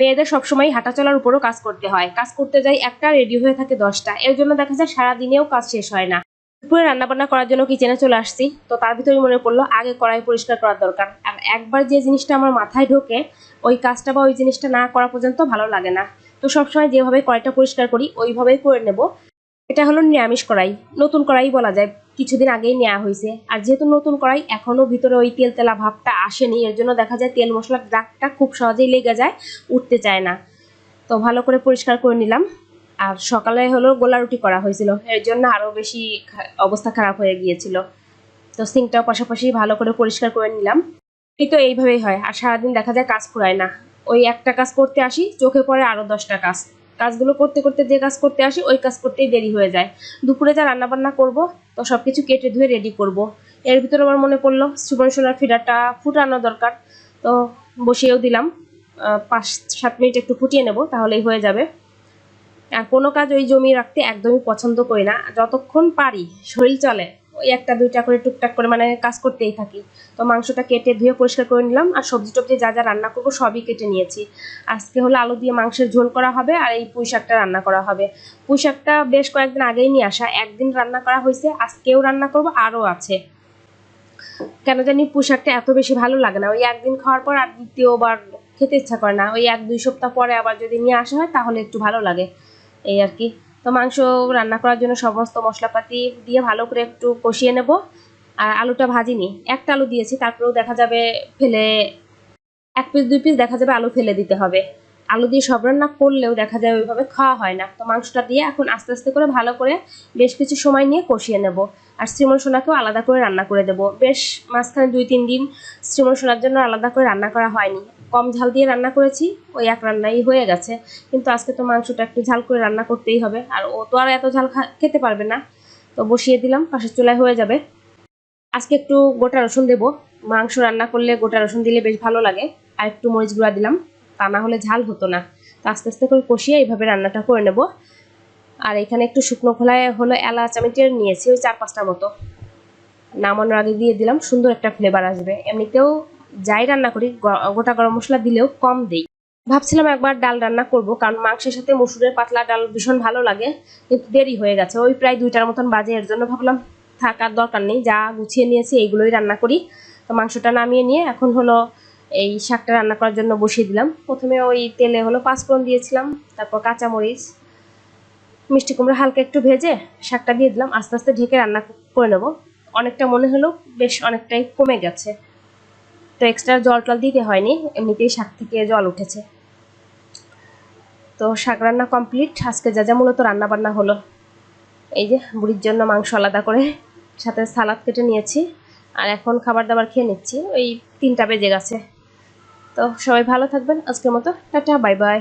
মেয়েদের সবসময় হাঁটা চলার উপরও কাজ করতে হয়। কাজ করতে যাই একটা রেডি হয়ে থাকে দশটা। এর জন্য দেখা যায় সারাদিনেও কাজ শেষ হয় না। দুপুরে রান্না বান্না করার জন্য কিচেনে চলে আসছি। তো তার ভিতরে মনে পড়ল, আগে কড়াই পরিষ্কার করার দরকার। আর একবার যে জিনিসটা আমার মাথায় ঢোকে, ওই কাজটা বা ওই জিনিসটা না করা পর্যন্ত ভালো লাগে না। তো সবসময় যেভাবে কড়াইটা পরিষ্কার করি, ওইভাবেই করে নেব। এটা হলো নিরামিষ কড়াই। নতুন কড়াই বলা যায়। কিছুদিন আগেই নেওয়া হয়েছে। আর যেহেতু নতুন কড়াই, এখনও ভিতরে ওই তেল তেলা ভাবটা আসেনি। এর জন্য দেখা যায় তেল মশলার দাগটা খুব সহজেই লেগে যায়, উঠতে চায় না। তো ভালো করে পরিষ্কার করে নিলাম। আর সকালে হলো গোলা রুটি করা হয়েছিল। এর জন্য আরও বেশি অবস্থা খারাপ হয়ে গিয়েছিল। তো সিঙ্কটাও পাশাপাশি ভালো করে পরিষ্কার করে নিলাম। এই তো এইভাবেই হয়। আর সারাদিন দেখা যায় কাজ ফুরায় না। ওই একটা কাজ করতে আসি, চোখে পড়ে আরও দশটা কাজ। কাজগুলো করতে করতে যে কাজ করতে আসি, ওই কাজ করতেই দেরি হয়ে যায়। দুপুরে যা রান্না বান্না করব, তো সব কিছু কেটে ধুয়ে রেডি করব। এর ভিতরে আমার মনে পড়ল, সুবর্ণ সোনার ফিডারটা ফুটানো দরকার। তো বসিয়েও দিলাম। পাঁচ, সাত মিনিট একটু ফুটিয়ে নেব, তাহলেই হয়ে যাবে। আর কোনো কাজ ওই জমি রাখতে একদমই পছন্দ করি না। যতক্ষণ পারি, শরীর চলে ওই একটা, দুইটা করে টুকটাক করে মানে কাজ করতেই থাকি। তো মাংসটা কেটে ধুয়ে পরিষ্কার করে নিলাম আর সবজি টবজি যা যা রান্না করব সবই কেটে নিয়েছি। আজকে হলো আলু দিয়ে মাংসের ঝোল করা হবে আর এই পুঁই শাকটা রান্না করা হবে। পুঁই শাকটা বেশ কয়েকদিন আগেই নিয়ে আসা। একদিন রান্না করা হয়েছে, আজকেও রান্না করব, আরও আছে। কেন জানি পুঁই শাকটা এত বেশি ভালো লাগে না। ওই একদিন খাওয়ার পর আর দ্বিতীয়বার খেতে ইচ্ছা করে না। ওই এক, দুই সপ্তাহ পরে আবার যদি নিয়ে আসা হয় তাহলে একটু ভালো লাগে। এই আর কি। তো মাংস রান্না করার জন্য সমস্ত মশলাপাতি দিয়ে ভালো করে একটু কষিয়ে নেব। আর আলুটা ভাজিনি, একটা আলু দিয়েছি, তারপরেও দেখা যাবে ফেলে, এক পিস দুই পিস দেখা যাবে আলু ফেলে দিতে হবে। আলু দিয়ে সব রান্না করলেও দেখা যায় ওইভাবে খাওয়া হয় না। তো মাংসটা দিয়ে এখন আস্তে আস্তে করে ভালো করে বেশ কিছু সময় নিয়ে কষিয়ে নেব। আর শ্রীমন সোনাকেও আলাদা করে রান্না করে দেবো। বেশ মাঝখানে দুই, তিন দিন শ্রীমন সোনার জন্য আলাদা করে রান্না করা হয়নি। কম ঝাল দিয়ে রান্না করেছি, ওই এক রান্নাই হয়ে গেছে। কিন্তু আজকে তো মাংসটা একটু ঝাল করে রান্না করতেই হবে। আর ও তো আর এত ঝাল খেতে পারবে না। তো বসিয়ে দিলাম, পাশের চুলায় হয়ে যাবে। আজকে একটু গোটা রসুন দেবো। মাংস রান্না করলে গোটা রসুন দিলে বেশ ভালো লাগে। আর একটু মরিচ গুঁড়া দিলাম। তা না হলে ঝাল হতো না। তো আস্তে আস্তে করে কষিয়ে এইভাবে রান্নাটা করে নেব। আর এখানে একটু শুকনো খোলায় হলো এলাচ আমি টের নিয়েছি, ওই চার পাঁচটার মতো। নামানোর আগে দিয়ে দিলাম, সুন্দর একটা ফ্লেভার আসবে। এমনিতেও যাই রান্না করি গোটা গরম মশলা দিলেও কম দেই। ভাবছিলাম একবার ডাল রান্না করব, কারণ মাংসের সাথে মসুরের পাতলা ডাল ভীষণ ভালো লাগে। কিন্তু দেরি হয়ে গেছে, ওই প্রায় দুইটার মতন বাজে, এর জন্য ভাবলাম থাকার দরকার নেই, যা গুছিয়ে নিয়েছি, এইগুলোই রান্না করি। তো মাংসটা নামিয়ে নিয়ে এখন হলো এই শাকটা রান্না করার জন্য বসিয়ে দিলাম। প্রথমে ওই তেলে হলো পাঁচফোড়ন দিয়েছিলাম, তারপর কাঁচামরিচ, মিষ্টি কুমড়ো হালকা একটু ভেজে শাকটা দিয়ে দিলাম, আস্তে আস্তে ঢেকে রান্না করে নেব। অনেকটা মনে হলো বেশ অনেকটাই কমে গেছে। তো এক্সট্রা জল টল দিতে হয়নি, এমনিতেই শাক থেকে জল উঠেছে। তো শাক রান্না কমপ্লিট আজকে যা যা মূলত রান্না বান্না হলো। এই যে বুড়ির জন্য মাংস আলাদা করে সাথে সালাদ কেটে নিয়েছি, আর এখন খাবার দাবার খেয়ে নিচ্ছি, ওই তিনটা বেজে গেছে। তো সবাই ভালো থাকবেন। আজকের মতো টাটা বাই বাই।